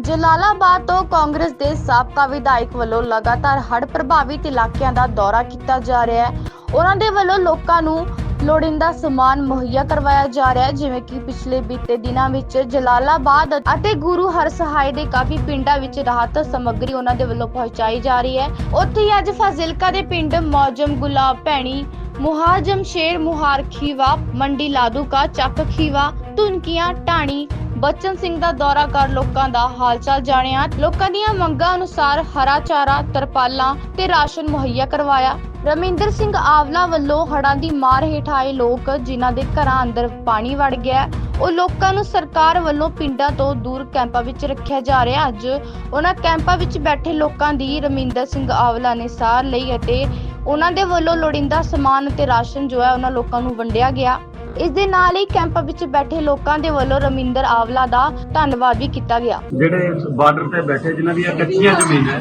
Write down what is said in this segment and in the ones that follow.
ਜਲਾਲਾਬਾਦ ਤੋਂ ਕਾਂਗਰਸ ਦੇ ਸਾਬਕਾ ਵਿਧਾਇਕ ਵੱਲੋਂ ਲਗਾਤਾਰ ਹੜ੍ਹ ਪ੍ਰਭਾਵਿਤ ਇਲਾਕਿਆਂ ਦਾ ਦੌਰਾ ਕੀਤਾ ਜਾ ਰਿਹਾ ਹੈ। ਉਹਨਾਂ ਦੇ ਵੱਲੋਂ ਲੋਕਾਂ ਨੂੰ ਲੋੜੀਂਦਾ ਸਮਾਨ ਮੁਹੱਈਆ ਕਰਵਾਇਆ ਜਾ ਰਿਹਾ ਹੈ, ਜਿਵੇਂ ਕਿ ਪਿਛਲੇ ਬੀਤੇ ਦਿਨਾਂ ਵਿੱਚ ਜਲਾਲਾਬਾਦ ਅਤੇ ਗੁਰੂ ਹਰਸਹਾਏ ਦੇ ਕਾਫੀ ਪਿੰਡਾਂ ਵਿੱਚ ਰਾਹਤ ਸਮੱਗਰੀ ਉਹਨਾਂ ਦੇ ਵੱਲੋਂ ਪਹੁੰਚਾਈ ਜਾ ਰਹੀ ਹੈ। ਉੱਥੇ ਹੀ ਅੱਜ ਫਾਜ਼ਿਲਕਾ ਦੇ ਪਿੰਡ ਮੌਜਮ ਗੁਲਾਬ ਭੈਣੀ, ਮੁਹਾਜਮ ਸ਼ੇਰ ਮੁਹਾਰ ਖੀਵਾ ਮੰਡੀ ਲਾਦੂਕਾ, ਚੱਕ ਖੀਵਾ, ਧੁਨਕੀਆਂ ਟਾਣੀ ਬਚਨ ਸਿੰਘ ਦਾ ਦੌਰਾ ਕਰ ਲੋਕਾਂ ਦਾ ਹਾਲਚਾਲ ਜਾਣਿਆ। ਲੋਕਾਂ ਦੀਆਂ ਮੰਗਾਂ ਅਨੁਸਾਰ ਹਰਾ ਚਾਰਾ, ਤਰਪਾਲਾਂ ਤੇ ਰਾਸ਼ਨ ਮੁਹੱਈਆ ਕਰਵਾਇਆ। ਰਮਿੰਦਰ ਸਿੰਘ ਆਵਲਾ ਵੱਲੋਂ ਹੜਾਂ ਦੀ ਮਾਰ ਹੇਠ ਆਏ ਲੋਕ, ਜਿਨ੍ਹਾਂ ਦੇ ਘਰਾਂ ਅੰਦਰ ਪਾਣੀ ਵੜ ਗਿਆ ਉਹ ਲੋਕਾਂ ਨੂੰ ਸਰਕਾਰ ਵੱਲੋਂ ਪਿੰਡਾਂ ਤੋਂ ਦੂਰ ਕੈਂਪਾਂ ਵਿੱਚ ਰੱਖਿਆ ਜਾ ਰਿਹਾ ਅੱਜ ਉਹਨਾਂ ਕੈਂਪਾਂ ਵਿੱਚ ਬੈਠੇ ਲੋਕਾਂ ਦੀ ਰਮਿੰਦਰ ਸਿੰਘ ਆਵਲਾ ਨੇ ਸਾਰ ਲਈ ਅਤੇ ਉਹਨਾਂ ਦੇ ਵੱਲੋਂ ਲੋੜੀਂਦਾ ਸਮਾਨ ਅਤੇ ਰਾਸ਼ਨ ਜੋ ਹੈ, ਉਹਨਾਂ ਲੋਕਾਂ ਨੂੰ ਵੰਡਿਆ ਗਿਆ। ਇਸ ਦੇ ਨਾਲ ਹੀ ਕੈਂਪ ਵਿੱਚ ਬੈਠੇ ਲੋਕਾਂ ਦੇ ਵੱਲੋਂ ਰਮਿੰਦਰ ਆਵਲਾ ਦਾ ਧੰਨਵਾਦ ਵੀ ਕੀਤਾ ਗਿਆ। ਜਿਹੜੇ ਬਾਰਡਰ ਤੇ ਬੈਠੇ, ਜਿਨ੍ਹਾਂ ਦੀਆਂ ਕੱਚੀਆਂ ਜ਼ਮੀਨਾਂ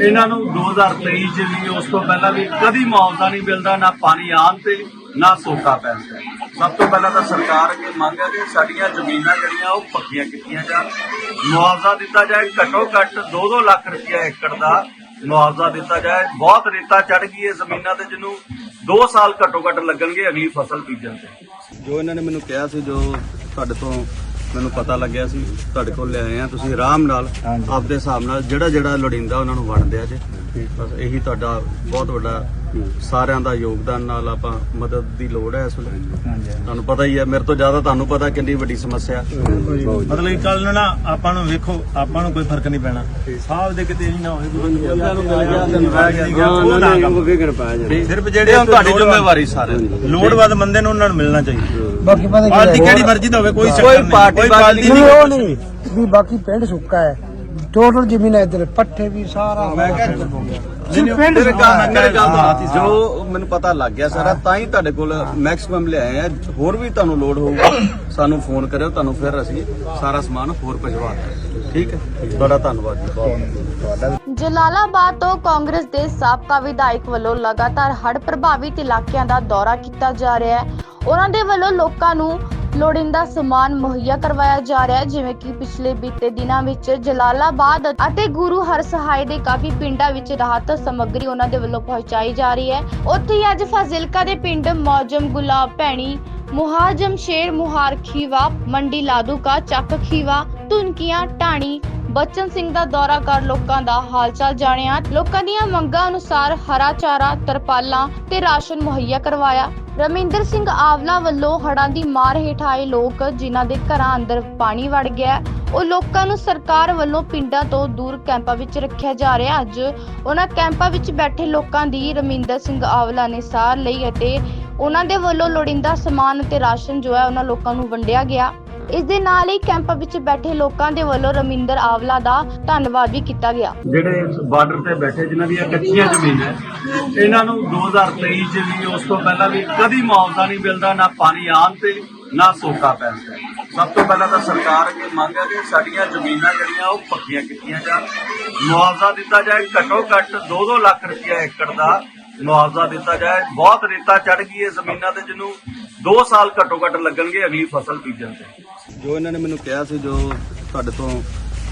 ਇਹਨਾਂ ਨੂੰ 2023 ਚ ਵੀ ਉਸ ਤੋਂ ਪਹਿਲਾਂ ਵੀ ਕਦੀ ਮੁਆਵਜ਼ਾ ਨਹੀਂ ਮਿਲਦਾ, ਨਾ ਪਾਣੀ ਆਉਣ ਤੇ ਨਾ ਸੋਕਾ ਪੈਂਦਾ ਸਭ ਤੋਂ ਪਹਿਲਾਂ ਤਾਂ ਸਰਕਾਰ ਅੱਗੇ ਮੰਗ ਹੈ ਕਿ ਸਾਡੀਆਂ ਜ਼ਮੀਨਾਂ ਜਿਹੜੀਆਂ, ਉਹ ਪੱਕੀਆਂ ਕੀਤੀਆਂ ਜਾਣ। ਮੁਆਵਜ਼ਾ ਦਿੱਤਾ ਜਾਏ, ਘੱਟੋ ਘੱਟ 2-2 ਲੱਖ ਰੁਪਇਆ ਏਕੜ ਦਾ ਮੁਆਵਜ਼ਾ ਦਿੱਤਾ ਜਾਏ। ਬਹੁਤ ਰੇਤਾ ਚੜ ਗਈ ਹੈ ਜ਼ਮੀਨਾਂ ਤੇ, ਜਿਹਨੂੰ 2 ਸਾਲ ਘੱਟੋ ਘੱਟ ਲੱਗਣਗੇ ਅਗਲੀ ਫਸਲ ਬੀਜਣ ਤੇ। ਜੋ ਇਹਨਾਂ ਨੇ ਮੈਨੂੰ ਕਿਹਾ ਸੀ ਜੋ ਤੁਹਾਡੇ ਤੋਂ ਮੈਨੂੰ ਪਤਾ ਲੱਗਿਆ ਸੀ ਤੁਹਾਡੇ ਕੋਲ ਲਿਆਏ ਆ ਤੁਸੀਂ ਆਰਾਮ ਨਾਲ ਆਪਦੇ ਹਿਸਾਬ ਨਾਲ ਜਿਹੜਾ ਜਿਹੜਾ ਲੋੜੀਂਦਾ ਉਹਨਾਂ ਨੂੰ ਵੰਡਦੇ ਆ ਜੇ। ਬਸ ਇਹੀ ਤੁਹਾਡਾ ਬਹੁਤ ਵੱਡਾ ਸਾਰਿਆਂ ਦਾ ਯੋਗਦਾਨ ਨਾਲ ਆਪਾਂ ਮਦਦ ਦੀ ਲੋੜ ਹੈ ਇਸ ਵੇਲੇ। ਤੁਹਾਨੂੰ ਪਤਾ ਹੀ ਹੈ ਮੇਰੇ ਤੋਂ ਜ਼ਿਆਦਾ ਤੁਹਾਨੂੰ ਪਤਾ ਕਿੰਨੀ ਵੱਡੀ ਸਮੱਸਿਆ। ਮਤਲਬ ਕੱਲ ਨੂੰ ਨਾ ਆਪਾਂ ਨੂੰ ਵੇਖੋ ਆਪਾਂ ਨੂੰ ਕੋਈ ਫ਼ਰਕ ਨਹੀਂ ਪੈਣਾ। ਸਾਹਬ ਦੇ ਕਿਤੇ ਨਹੀਂ ਨਾ ਹੋਵੇ ਸਿਰਫ ਜਿਹੜੇ ਹੁਣ ਤੁਹਾਡੀ ਜ਼ਿੰਮੇਵਾਰੀ ਸਾਰਿਆਂ ਦੀ। ਲੋੜਵੰਦ ਬੰਦੇ ਨੂੰ ਉਹਨਾਂ ਨੂੰ ਮਿਲਣਾ ਚਾਹੀਦਾ। ਬਾਕੀ ਪਤਾ ਪਾਰਟੀ ਕਿਹੜੀ ਮਰਜ਼ੀ ਦਾ ਹੋਵੇ ਕੋਈ ਚੱਕਰ ਕੋਈ ਨਹੀਂ ਪਾਰਟੀ ਬਾਜੀ ਨਹੀਂ ਉਹ ਨਹੀਂ। ਵੀ ਬਾਕੀ ਪਿੰਡ ਸੁੱਕਾ ਹੈ। ਟੋਟਲ ਜ਼ਮੀਨ ਹੈ ਇੱਧਰ ਪੱਠੇ ਵੀ ਸਾਰਾ ਮੈਂ ਕਿਹਾ ਸਿਰਫ ਪਿੰਡ ਮੇਰੇ ਸੁੱਕਾ ਗੱਲ ਮੇਰੇ ਗੱਲ ਦਾ ਜੋ ਮੈਨੂੰ ਪਤਾ ਲੱਗ ਗਿਆ ਸਾਰਾ ਤਾਂ ਹੀ ਤੁਹਾਡੇ ਕੋਲ ਮੈਕਸਿਮਮ ਲਿਆਏ ਆ। ਹੋਰ ਵੀ ਤੁਹਾਨੂੰ ਲੋਡ ਹੋਊਗਾ ਸਾਨੂੰ ਫੋਨ ਕਰਿਓ ਤੁਹਾਨੂੰ ਫਿਰ ਅਸੀਂ ਸਾਰਾ ਸਮਾਨ ਹੋਰ ਭਿਜਵਾ ਦਾਂਗੇ। ਠੀਕ ਹੈ? ਤੁਹਾਡਾ ਧੰਨਵਾਦ ਜੀ ਬਹੁਤ ਜਲਾਲਾਬਾਦ ਤੋਂ ਕਾਂਗਰਸ ਦੇ ਸਾਬਕਾ ਵਿਧਾਇਕ ਵੱਲੋਂ ਲਗਾਤਾਰ ਹੜ੍ਹ ਪ੍ਰਭਾਵਿਤ ਇਲਾਕਿਆਂ ਦਾ ਦੌਰਾ ਕੀਤਾ ਜਾ ਰਿਹਾ ਹੈ। ਉਹਨਾਂ ਦੇ ਵੱਲੋਂ ਲੋਕਾਂ ਨੂੰ ਲੋੜੀਂਦਾ ਸਮਾਨ ਮੁਹੱਈਆ ਕਰਵਾਇਆ ਜਾ ਰਿਹਾ ਹੈ, ਜਿਵੇਂ ਕਿ ਪਿਛਲੇ ਬੀਤੇ ਦਿਨਾਂ ਵਿੱਚ ਜਲਾਲਾਬਾਦ ਅਤੇ ਗੁਰੂ ਹਰਸਹਾਏ ਦੇ ਕਾਫੀ ਪਿੰਡਾਂ ਵਿੱਚ ਰਾਹਤ ਸਮੱਗਰੀ ਉਹਨਾਂ ਦੇ ਵੱਲੋਂ ਪਹੁੰਚਾਈ ਜਾ ਰਹੀ ਹੈ। ਉੱਥੇ ਹੀ ਅੱਜ ਫਾਜ਼ਿਲਕਾ ਦੇ ਪਿੰਡ ਮੌਜਮ ਗੁਲਾਬ ਭੈਣੀ, ਮੁਹਾਜਮ ਸ਼ੇਰ ਮੁਹਾਰ ਖੀਵਾ ਮੰਡੀ ਲਾਦੂਕਾ, ਚੱਕ ਖੀਵਾ, ਧੁਨਕੀਆਂ ਟਾਣੀ ਬਚਨ ਸਿੰਘ ਦਾ ਦੌਰਾ ਕਰ ਲੋਕਾਂ ਦਾ ਹਾਲਚਾਲ ਜਾਣਿਆ। ਲੋਕਾਂ ਦੀਆਂ ਮੰਗਾਂ ਅਨੁਸਾਰ ਹਰਾ ਚਾਰਾ, ਤਰਪਾਲਾਂ ਤੇ ਰਾਸ਼ਨ ਮੁਹੱਈਆ ਕਰਵਾਇਆ। ਰਮਿੰਦਰ ਸਿੰਘ ਆਵਲਾ ਵੱਲੋਂ ਹੜ੍ਹਾਂ ਦੀ ਮਾਰ ਹੇਠ ਆਏ ਲੋਕ, ਜਿਨ੍ਹਾਂ ਦੇ ਘਰਾਂ ਅੰਦਰ ਪਾਣੀ ਵੜ ਗਿਆ ਉਹ ਲੋਕਾਂ ਨੂੰ ਸਰਕਾਰ ਵੱਲੋਂ ਪਿੰਡਾਂ ਤੋਂ ਦੂਰ ਕੈਂਪਾਂ ਵਿੱਚ ਰੱਖਿਆ ਜਾ ਰਿਹਾ ਅੱਜ ਉਹਨਾਂ ਕੈਂਪਾਂ ਵਿੱਚ ਬੈਠੇ ਲੋਕਾਂ ਦੀ ਰਮਿੰਦਰ ਸਿੰਘ ਆਵਲਾ ਨੇ ਸਾਰ ਲਈ ਅਤੇ ਉਹਨਾਂ ਦੇ ਵੱਲੋਂ ਲੋੜੀਂਦਾ ਸਮਾਨ ਅਤੇ ਰਾਸ਼ਨ ਜੋ ਹੈ, ਉਹਨਾਂ ਲੋਕਾਂ ਨੂੰ ਵੰਡਿਆ ਗਿਆ। ਇਸ ਦੇ ਨਾਲ ਹੀ ਕੈਂਪ ਵਿੱਚ ਬੈਠੇ ਲੋਕਾਂ ਦੇ ਵੱਲੋਂ ਰਮਿੰਦਰ ਆਵਲਾ ਦਾ ਧੰਨਵਾਦ ਵੀ ਕੀਤਾ ਗਿਆ। ਜਿਹੜੇ ਬਾਰਡਰ ਤੇ ਬੈਠੇ, ਜਿਨ੍ਹਾਂ ਦੀਆਂ ਕੱਚੀਆਂ ਜ਼ਮੀਨਾਂ ਇਹਨਾਂ ਨੂੰ 2023 ਚ ਵੀ ਉਸ ਤੋਂ ਪਹਿਲਾਂ ਵੀ ਕਦੀ ਮੁਆਵਜ਼ਾ ਨਹੀਂ ਮਿਲਦਾ, ਨਾ ਪਾਣੀ ਆਉਣ ਤੇ, ਨਾ ਸੋਕਾ ਪੈਂਦਾ ਸਭ ਤੋਂ ਪਹਿਲਾਂ ਤਾਂ ਸਰਕਾਰ ਅੱਗੇ ਮੰਗ ਹੈ ਕਿ ਸਾਡੀਆਂ ਜ਼ਮੀਨਾਂ ਜਿਹੜੀਆਂ, ਉਹ ਪੱਕੀਆਂ ਕੀਤੀਆਂ ਜਾਣ। ਮੁਆਵਜ਼ਾ ਦਿੱਤਾ ਜਾਏ, ਘੱਟੋ ਘੱਟ 2-2 ਲੱਖ ਰੁਪਇਆ ਏਕੜ ਦਾ ਮੁਆਵਜ਼ਾ ਦਿੱਤਾ ਜਾਏ। ਬਹੁਤ ਰੇਤਾ ਚੜ ਗਈ ਹੈ ਜ਼ਮੀਨਾਂ ਤੇ, ਜਿਹਨੂੰ 2 ਸਾਲ ਘੱਟੋ ਘੱਟ ਲੱਗਣਗੇ ਅਗਲੀ ਫਸਲ ਬੀਜਣ ਤੇ। ਜੋ ਇਹਨਾਂ ਨੇ ਮੈਨੂੰ ਕਿਹਾ ਸੀ ਜੋ ਤੁਹਾਡੇ ਤੋਂ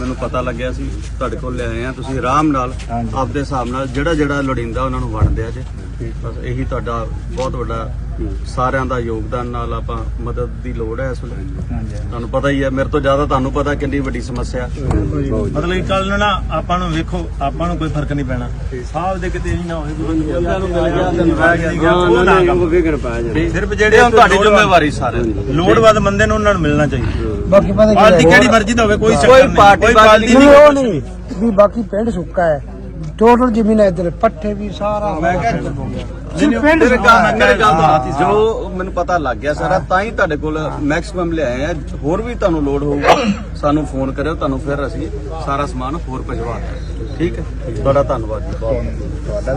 ਮੈਨੂੰ ਪਤਾ ਲੱਗਿਆ ਸੀ ਤੁਹਾਡੇ ਕੋਲ ਲਿਆਏ ਆ। ਤੁਸੀਂ ਆਰਾਮ ਨਾਲ ਆਪਦੇ ਹਿਸਾਬ ਨਾਲ ਜਿਹੜਾ ਜਿਹੜਾ ਲੋੜੀਂਦਾ ਉਹਨਾਂ ਨੂੰ ਵੰਡਦੇ ਆ ਜੇ। ਬਸ ਇਹੀ ਤੁਹਾਡਾ ਬਹੁਤ ਵੱਡਾ ਸਾਰਿਆਂ ਦਾ ਯੋਗਦਾਨ ਨਾਲ ਆਪਾਂ ਮਦਦ ਦੀ ਲੋੜ ਹੈ ਇਸ ਵੇਲੇ। ਤੁਹਾਨੂੰ ਪਤਾ ਹੀ ਹੈ ਮੇਰੇ ਤੋਂ ਜ਼ਿਆਦਾ ਤੁਹਾਨੂੰ ਪਤਾ ਕਿੰਨੀ ਵੱਡੀ ਸਮੱਸਿਆ। ਮਤਲਬ ਕੱਲ ਨੂੰ ਨਾ ਆਪਾਂ ਨੂੰ ਵੇਖੋ ਆਪਾਂ ਨੂੰ ਕੋਈ ਫ਼ਰਕ ਨਹੀਂ ਪੈਣਾ। ਸਾਹਬ ਦੇ ਕਿਤੇ ਨਹੀਂ ਨਾ ਹੋਵੇ ਸਿਰਫ ਜਿਹੜੇ ਹੁਣ ਤੁਹਾਡੀ ਜ਼ਿੰਮੇਵਾਰੀ ਸਾਰਿਆਂ ਦੀ ਲੋੜਵੰਦ ਬੰਦੇ ਨੂੰ ਉਹਨਾਂ ਨੂੰ ਮਿਲਣਾ ਚਾਹੀਦਾ। ਬਾਕੀ ਪਤਾ ਪਾਰਟੀ ਕੀ ਕਿਹੜੀ ਮਰਜ਼ੀ ਦਾ ਹੋਵੇ ਕੋਈ ਕੋਈ ਪਾਰਟੀ ਬਾਜੀ ਨਹੀਂ ਉਹ ਨਹੀਂ। ਵੀ ਬਾਕੀ ਪਿੰਡ ਸੁੱਕਾ ਹੈ। ਟੋਟਲ ਜ਼ਮੀਨ ਹੈ ਇੱਧਰ ਪੱਠੇ ਵੀ ਸਾਰਾ ਮੈਂ ਸਿਰਫ ਪਿੰਡ ਮੇਰੇ ਸੁੱਕਾ ਗੱਲ ਹੈ ਮੇਰੇ ਗੱਲ ਦਾ ਜੋ ਮੈਨੂੰ ਪਤਾ ਲੱਗ ਗਿਆ ਸਾਰਾ ਤਾਂ ਹੀ ਤੁਹਾਡੇ ਕੋਲ ਮੈਕਸਿਮਮ ਲਿਆਏ ਆ। ਹੋਰ ਵੀ ਤੁਹਾਨੂੰ ਲੋਡ ਹੋਊਗਾ ਸਾਨੂੰ ਫੋਨ ਕਰਿਓ ਤੁਹਾਨੂੰ ਫਿਰ ਅਸੀਂ ਸਾਰਾ ਸਮਾਨ ਹੋਰ ਭਿਜਵਾ ਦਾਂਗੇ। ਠੀਕ ਹੈ? ਤੁਹਾਡਾ ਧੰਨਵਾਦ ਜੀ। ਬਹੁਤ